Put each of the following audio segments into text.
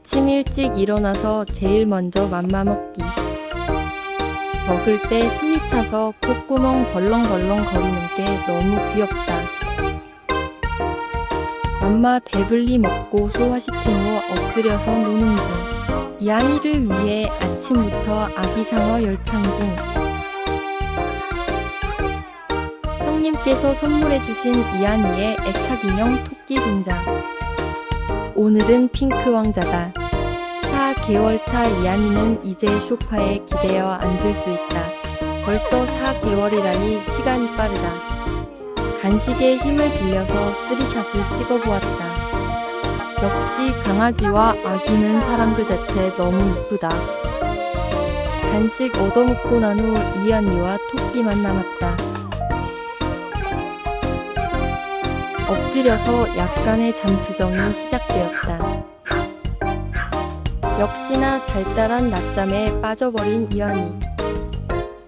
아침 일찍 일어나서 제일 먼저 맘마 먹기. 먹을 때 숨이 차서 콧구멍 벌렁벌렁 거리는 게 너무 귀엽다. 맘마 배불리 먹고 소화시킨 후 엎드려서 노는 중. 이안이를 위해 아침부터 아기상어 열창 중. 형님께서 선물해주신 이안이의 애착 인형 토끼 등장. 오늘은 핑크 왕자다. 4개월 차 이안이는 이제 소파에 기대어 앉을 수 있다. 벌써 4개월이라니 시간이 빠르다. 간식에 힘을 빌려서 쓰리샷을 찍어보았다. 역시 강아지와 아기는 사람 그 자체 너무 이쁘다. 간식 얻어먹고 난 후 이안이와 토끼만 남았다. 엎드려서 약간의 잠투정이 시작되었다. 역시나 달달한 낮잠에 빠져버린 이안이.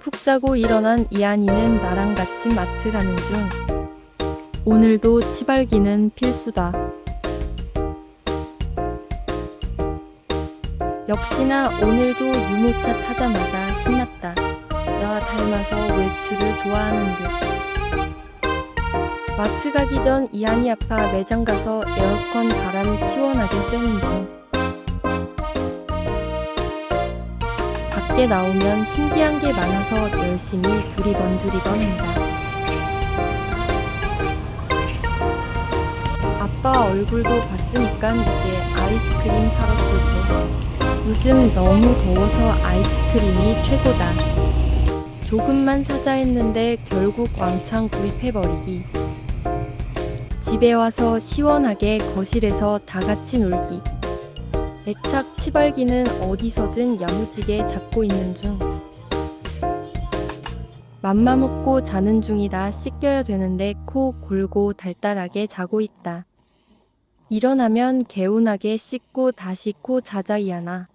푹 자고 일어난 이안이는 나랑 같이 마트 가는 중. 오늘도 치발기는 필수다. 역시나 오늘도 유모차 타자마자 신났다. 나 닮아서 외출을 좋아하는 듯. 마트 가기 전 이안이 아파 매장 가서 에어컨 바람 시원하게 쐬는 중. 밖에 나오면 신기한 게 많아서 열심히 두리번 두리번 한다. 아빠 얼굴도 봤으니까 이제 아이스크림 사러 출고. 요즘 너무 더워서 아이스크림이 최고다. 조금만 사자 했는데 결국 왕창 구입해버리기. 집에 와서 시원하게 거실에서 다 같이 놀기. 애착 치발기는 어디서든 야무지게 잡고 있는 중. 맘마 먹고 자는 중이다 씻겨야 되는데 코 골고 달달하게 자고 있다. 일어나면 개운하게 씻고 다시 코 자자 이하나.